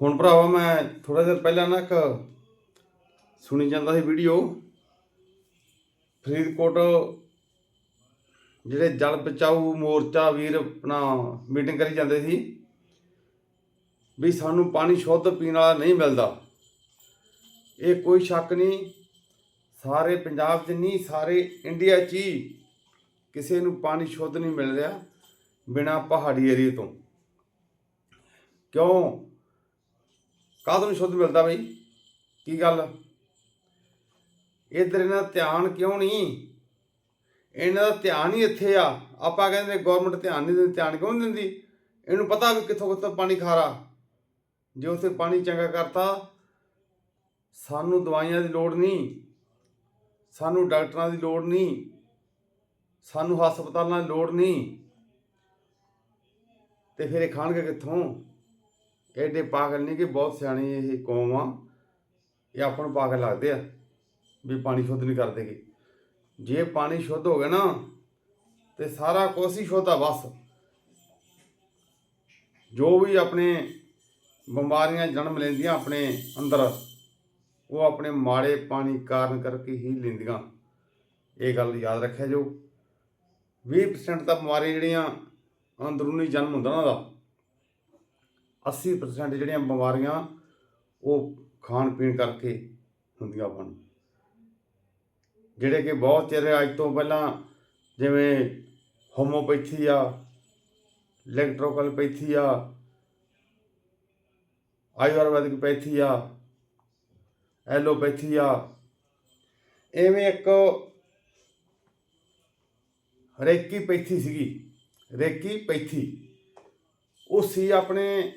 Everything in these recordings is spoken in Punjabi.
ਹੁਣ ਭਰਾਵਾ ਮੈਂ ਥੋੜਾ ਜਿਹਾ ਪਹਿਲਾਂ ਨਾ ਇੱਕ ਸੁਣੀ ਜਾਂਦਾ ਸੀ ਵੀਡੀਓ। ਫਰੀਦਕੋਟ ਜਿਹੜੇ ਜਲ ਬਚਾਊ ਮੋਰਚਾ ਵੀਰ ਆਪਣਾ ਮੀਟਿੰਗ ਕਰੀ ਜਾਂਦੇ ਸੀ ਵੀ ਸਾਨੂੰ ਪਾਣੀ ਸ਼ੁੱਧ ਪੀਣ ਵਾਲਾ ਨਹੀਂ ਮਿਲਦਾ। ਇਹ ਕੋਈ ਸ਼ੱਕ ਨਹੀਂ, ਸਾਰੇ ਪੰਜਾਬ 'ਚ ਨਹੀਂ, ਸਾਰੇ ਇੰਡੀਆ 'ਚ ਹੀ ਕਿਸੇ ਨੂੰ ਪਾਣੀ ਸ਼ੁੱਧ ਨਹੀਂ ਮਿਲ ਰਿਹਾ ਬਿਨਾ ਪਹਾੜੀ ਏਰੀਏ ਤੋਂ। ਕਿਉਂ? ਕਾਹਦੋਂ ਨੀ ਸ਼ੁੱਧ ਮਿਲਦਾ ਬਈ? ਕੀ ਗੱਲ? ਇਧਰ ਇਹਨਾਂ ਦਾ ਧਿਆਨ ਕਿਉਂ ਨਹੀਂ? ਇਹਨਾਂ ਦਾ ਧਿਆਨ ਹੀ ਇੱਥੇ ਆ। ਆਪਾਂ ਕਹਿੰਦੇ ਗਵਰਨਮੈਂਟ ਧਿਆਨ ਨਹੀਂ ਦਿੰਦੀ, ਧਿਆਨ ਕਿਉਂ ਨਹੀਂ ਦਿੰਦੀ? ਇਹਨੂੰ ਪਤਾ ਵੀ ਕਿੱਥੋਂ ਕਿੱਥੋਂ ਪਾਣੀ ਖਾਰਾ ਜੇ ਉੱਥੇ ਪਾਣੀ ਚੰਗਾ ਕਰਤਾ, ਸਾਨੂੰ ਦਵਾਈਆਂ ਦੀ ਲੋੜ ਨਹੀਂ, ਸਾਨੂੰ ਡਾਕਟਰਾਂ ਦੀ ਲੋੜ ਨਹੀਂ, ਸਾਨੂੰ ਹਸਪਤਾਲਾਂ ਦੀ ਲੋੜ ਨਹੀਂ। ਤੇ ਫਿਰ ਇਹ ਖਾਣਗੇ ਕਿੱਥੋਂ? ਐਡੇ ਪਾਗਲ ਨਹੀਂ ਕਿ ਬਹੁਤ ਸਿਆਣੀ ਇਹ ਕੌਮ ਆ। ਇਹ ਆਪਾਂ ਨੂੰ ਪਾਗਲ ਲੱਗਦੇ ਆ ਵੀ ਪਾਣੀ ਸ਼ੁੱਧ ਨਹੀਂ ਕਰਦੇਗੇ ਜੇ ਪਾਣੀ ਸ਼ੁੱਧ ਹੋ ਗਿਆ ਨਾ ਤੇ ਸਾਰਾ ਕੁਛ ਹੀ ਸ਼ੁੱਧ ਆ ਬਸ। ਜੋ ਵੀ ਆਪਣੇ ਬਿਮਾਰੀਆਂ ਜਨਮ ਲੈਂਦੀਆਂ ਆਪਣੇ ਅੰਦਰ, ਉਹ ਆਪਣੇ ਮਾੜੇ ਪਾਣੀ ਕਾਰਨ ਕਰਕੇ ਹੀ ਲੈਂਦੀਆਂ। ਇਹ ਗੱਲ ਯਾਦ ਰੱਖਿਆ ਜੋ। 20% ਤਾਂ ਬਿਮਾਰੀਆਂ ਜਿਹੜੀਆਂ ਅੰਦਰੂਨੀ ਜਨਮ ਹੁੰਦਾ ਨਾ ਦਾ 80% ਜਿਹੜੀਆਂ ਬਿਮਾਰੀਆਂ ਉਹ ਖਾਣ ਪੀਣ ਕਰਕੇ ਹੁੰਦੀਆਂ ਹਨ। ਜਿਹੜੇ ਕਿ ਬਹੁਤ ਚਿਰ ਅੱਜ ਤੋਂ ਪਹਿਲਾਂ ਜਿਵੇਂ ਹੋਮੋਪੈਥੀ ਆ ਇਲੈਕਟ੍ਰੋਕਲਪੈਥੀ ਆ ਆਯੁਰਵੈਦਿਕ ਪੈਥੀ ਆ ਐਲੋਪੈਥੀ ਆ ਐਵੇਂ ਇੱਕ ਰੇਕੀ ਪੈਥੀ ਸੀਗੀ, ਰੇਕੀ ਪੈਥੀ। ਉਹ ਸੀ ਆਪਣੇ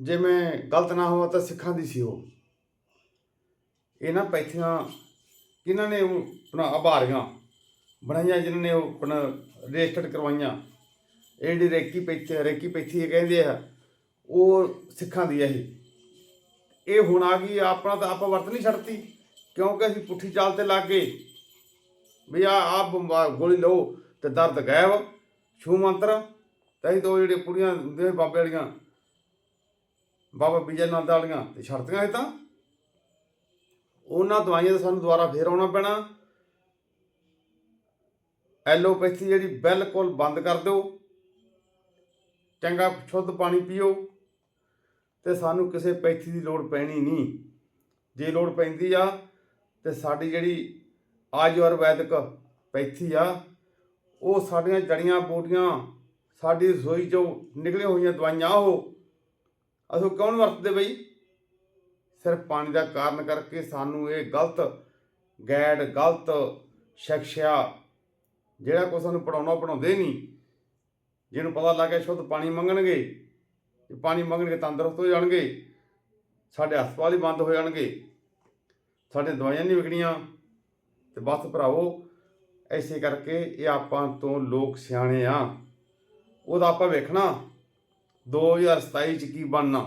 ਜੇ ਮੈਂ ਗਲਤ ਨਾ ਹੋਵਾਂ ਤਾਂ ਸਿੱਖਾਂ ਦੀ ਸੀ ਉਹ। ਇਹਨਾਂ ਪੈਥੀਆਂ ਕਿਹਨਾਂ ਨੇ ਉਹ ਆਪਣਾ ਆਭਾਰੀਆਂ ਬਣਾਈਆਂ, ਜਿਨ੍ਹਾਂ ਨੇ ਉਹ ਆਪਣਾ ਰਜਿਸਟਰਡ ਕਰਵਾਈਆਂ। ਇਹ ਜਿਹੜੀ ਰੇਕੀ ਪੈਥੀ ਰੇਕੀ ਪੈਥੀ ਇਹ ਕਹਿੰਦੇ ਆ, ਉਹ ਸਿੱਖਾਂ ਦੀ ਹੈ ਇਹ। ਇਹ ਹੁਣ ਆ ਗਈ, ਆਪਣਾ ਤਾਂ ਆਪਾਂ ਵਰਤ ਨਹੀਂ ਛੱਡਤੀ, ਕਿਉਂਕਿ ਅਸੀਂ ਪੁੱਠੀ ਚਾਲ ਤੇ ਲੱਗ ਗਏ। ਵੀ ਆ ਆਪ ਗੋਲੀ ਲਓ ਤੇ ਦਰਦ ਗਾਇਬ ਛੂ ਮੰਤਰ ਤਹੀਂ ਤੋਂ ਜਿਹੜੇ ਕੁੜੀਆਂ ਦੇ ਬਾਬੇ ਵਾਲੀਆਂ ਬਾਬਾ ਵਿਜੇ ਨੰਦ ਵਾਲੀਆਂ ਤੇ ਛੱਡਤੀਆਂ ਇਹ ਤਾਂ। ਉਹਨਾਂ ਦਵਾਈਆਂ ਦਾ ਸਾਨੂੰ ਦੁਬਾਰਾ ਫੇਰ ਆਉਣਾ ਪੈਣਾ। ਐਲੋਪੈਥੀ ਜਿਹੜੀ ਬਿਲਕੁਲ ਬੰਦ ਕਰ ਦਿਓ। ਚੰਗਾ ਸ਼ੁੱਧ ਪਾਣੀ ਪੀਓ। ਤੇ ਸਾਨੂੰ ਕਿਸੇ ਪੈਥੀ ਦੀ ਲੋੜ ਪੈਣੀ ਨਹੀਂ। ਜੇ ਲੋੜ ਪੈਂਦੀ ਆ, ਤੇ ਸਾਡੀ ਜਿਹੜੀ ਆਯੁਰਵੈਦਿਕ ਪੈਥੀ ਆ, ਉਹ ਸਾਡੀਆਂ ਜੜੀਆਂ ਬੂਟੀਆਂ, ਸਾਡੀ ਰਸੋਈ ਚੋਂ ਨਿਕਲੀਆਂ ਹੋਈਆਂ ਦਵਾਈਆਂ, ਉਹ ਅਸੀਂ ਕਿਉਂ ਨੀ ਵਰਤਦੇ ਬਈ? ਸਿਰਫ ਪਾਣੀ ਦਾ ਕਾਰਨ ਕਰਕੇ ਸਾਨੂੰ ਇਹ ਗਲਤ ਗੈਡ ਗਲਤ ਸਿੱਖਿਆ ਜਿਹੜਾ ਕੋ ਸਾਨੂੰ ਪੜਾਉਣਾ ਪੜਾਉਂਦੇ ਨਹੀਂ। ਜਿਹਨੂੰ ਪਤਾ ਲੱਗ ਗਿਆ ਸ਼ੁੱਧ ਪਾਣੀ ਮੰਗਣਗੇ ਤੇ ਪਾਣੀ ਮੰਗਣਗੇ ਤੰਦਰੁਸਤ ਹੋ ਜਾਣਗੇ, ਸਾਡੇ ਹਸਪਤਾਲ ਹੀ ਬੰਦ ਹੋ ਜਾਣਗੇ, ਸਾਡੇ ਦਵਾਈਆਂ ਨਹੀਂ ਵਿਕਣੀਆਂ। ਤੇ ਬਸ ਭਰਾਵੋ ਐਸੇ ਕਰਕੇ ਇਹ ਆਪਾਂ ਤੋਂ ਲੋਕ ਸਿਆਣੇ ਆ। ਉਹਦਾ ਆਪਾਂ ਵੇਖਣਾ। 2027 ਚ ਕੀ ਬਣਨਾ?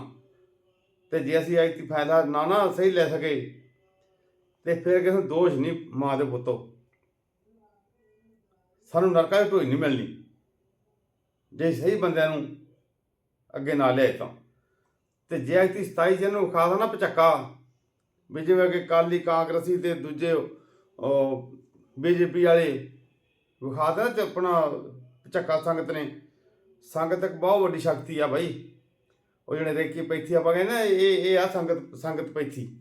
ਤੇ ਜੇ ਅਸੀਂ ਅੱਜ ਦੀ ਫਾਇਦਾ ਨਾ ਨਾ ਸਹੀ ਲੈ ਸਕੇ, ਤੇ ਫਿਰ ਕਿਸੇ ਨੂੰ ਦੋਸ਼ ਨਹੀਂ ਮਾਂ ਦੇ ਪੁੱਤੋ। ਸਾਨੂੰ ਨਰਕਾਂ ਦੀ ਢੋਈ ਨਹੀਂ ਮਿਲਣੀ। ਜੇ ਸਹੀ ਬੰਦਿਆਂ ਨੂੰ ਅੱਗੇ ਨਾ ਲਿਆਏ ਤਾਂ। ਤੇ ਜੇ ਅੱਜ ਦੀ 27 ਜਿਹਨੂੰ ਵਿਖਾ ਦਾ ਨਾ ਪਚੱਕਾ, ਵੀ ਜਿਵੇਂ ਕਿ ਕਾਲੀ ਕਾਂਗਰਸੀ ਤੇ ਦੂਜੇ ਬੀਜੇਪੀ ਵਾਲੇ ਵਿਖਾ ਦੇਣਾ ਤੇ ਆਪਣਾ ਪਚੱਕਾ ਸੰਗਤ ਨੇ ਸੰਗਤ ਇੱਕ ਬਹੁਤ ਵੱਡੀ ਸ਼ਕਤੀ ਆ ਬਾਈ। ਉਹ ਜਿਹੜੇ ਰੇਕੀ ਪੈਥੀ ਆਪਾਂ ਕਹਿੰਦੇ ਨਾ ਇਹ ਇਹ ਆ ਸੰਗਤ ਸੰਗਤ ਪੈਥੀ।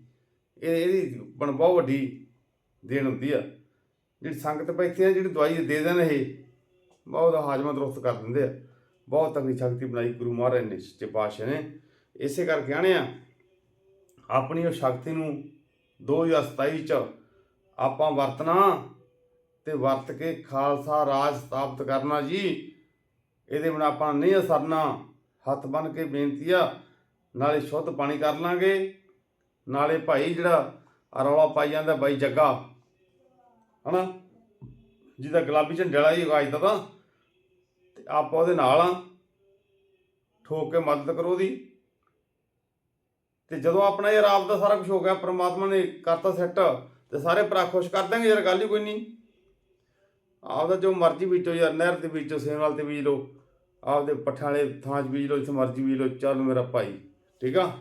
ਇਹ, ਇਹਦੀ ਬਣ ਬਹੁਤ ਵੱਡੀ ਦੇਣ ਹੁੰਦੀ ਆ। ਜਿਹੜੀ ਸੰਗਤ ਪੈਥੀ ਆ, ਜਿਹੜੀ ਦਵਾਈ ਦੇ ਦੇਣ ਇਹ, ਬਹੁਤ ਹਾਜ਼ਮਾ ਦਰੁਸਤ ਕਰ ਦਿੰਦੇ ਆ। ਬਹੁਤ ਤਕੜੀ ਸ਼ਕਤੀ ਬਣਾਈ ਗੁਰੂ ਮਹਾਰਾਜ ਨੇ, ਸੱਚੇ ਪਾਤਸ਼ਾਹ ਨੇ। ਇਸੇ ਕਰਕੇ ਆਣੇ ਆ, ਆਪਣੀ ਉਹ ਸ਼ਕਤੀ ਨੂੰ 2027 ਚ ਆਪਾਂ ਵਰਤਣਾ ਤੇ ਵਰਤ ਕੇ ਖਾਲਸਾ ਰਾਜ ਸਥਾਪਿਤ ਕਰਨਾ ਜੀ। ਇਹਦੇ ਬਿਨਾਂ ਆਪਾਂ ਨਹੀਂ ਅਸਰਨਾ। ਹੱਥ ਬੰਨ ਕੇ ਬੇਨਤੀ ਆ, ਨਾਲੇ ਸ਼ੁੱਧ ਪਾਣੀ ਕਰ ਲਾਂਗੇ। ਨਾਲੇ ਭਾਈ ਜਿਹੜਾ ਰੌਲਾ ਪਾਈ ਜਾਂਦਾ ਬਾਈ ਜੱਗਾ, ਹਨਾ? ਜਿਹਦਾ ਗੁਲਾਬੀ ਝੰਡੇ ਵਾਲਾ ਹੀ ਆਵਾਜ਼ ਦਾ ਤਾਂ। ਤੇ ਆਪਾਂ ਉਹਦੇ ਨਾਲ ਆ, ਠੋਕ ਕੇ ਮਦਦ ਕਰੋ ਉਹਦੀ। ਤੇ ਜਦੋਂ ਆਪਣਾ ਯਾਰ ਆਪ ਦਾ ਸਾਰਾ ਕੁਝ ਹੋ ਗਿਆ, ਪ੍ਰਮਾਤਮਾ ਨੇ ਕਰਤਾ ਸੈੱਟ ਤੇ ਸਾਰੇ ਭਰਾ ਖੁਸ਼ ਕਰ ਦਾਂਗੇ ਯਾਰ ਗੱਲ ਹੀ ਕੋਈ ਨਹੀਂ। ਆਪਦਾ ਜੋ ਮਰਜ਼ੀ ਬੀਜੋ ਯਾਰ, ਨਹਿਰ ਤੇ ਬੀਜੋ ਸੇਮਲ ਤੇ ਬੀਜ ਲਓ। ਆਪਦੇ ਪੱਠਾਂ ਵਾਲੇ ਥਾਂ 'ਚ ਬੀਜ ਲਓ, ਜਿੱਥੇ ਮਰਜ਼ੀ ਬੀਜ ਲਓ। ਚੱਲ ਮੇਰਾ ਭਾਈ, ਠੀਕ ਆ?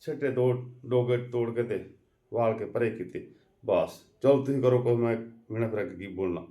ਛੱਟੇ ਦੋ ਡੋਗੇ ਤੋੜ ਕੇ ਤੇ ਵਾਲ ਕੇ ਪਰੇ ਕੀਤੇ। ਬਸ, ਚਲ ਤੁਸੀਂ ਕਰੋ ਕੋ ਮੈਂ ਮੈਨਾਂ ਫਿਰ ਕੀ ਬੋਲਣਾ।